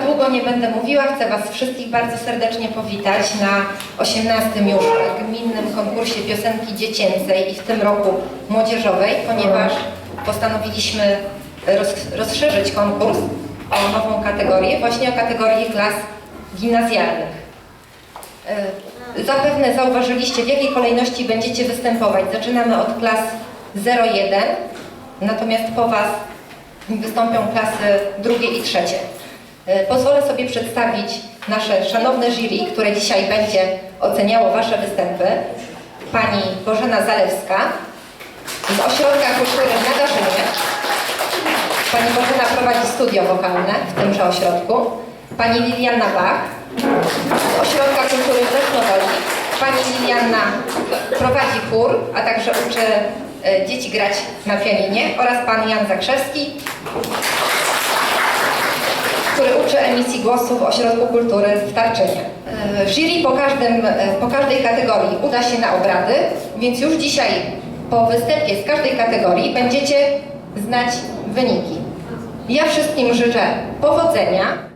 długo nie będę mówiła, chcę Was wszystkich bardzo serdecznie powitać na 18 już gminnym konkursie piosenki dziecięcej i w tym roku młodzieżowej, ponieważ postanowiliśmy roz, rozszerzyć konkurs o nową kategorię, właśnie o kategorię klas gimnazjalnych. E, Zapewne zauważyliście, w jakiej kolejności będziecie występować. Zaczynamy od klas 01, natomiast po Was wystąpią klasy drugie i trzecie. E, Pozwolę sobie przedstawić nasze szanowne jury, które dzisiaj będzie oceniało Wasze występy. Pani Bożena Zalewska z Ośrodka Kultury w Nadarzynie. Pani Bożena prowadzi studio wokalne w tymże ośrodku. Pani Liliana Bach z Ośrodka Kultury w Lesznowoli. Pani Liliana prowadzi chór, a także uczy e, dzieci grać na pianinie oraz Pan Jan Zakrzewski, emisji głosu w Ośrodku Kultury w Tarczynie. E, Jury po, każdym, e, po każdej kategorii uda się na obrady, więc już dzisiaj po występie z każdej kategorii będziecie znać wyniki. Ja wszystkim życzę powodzenia.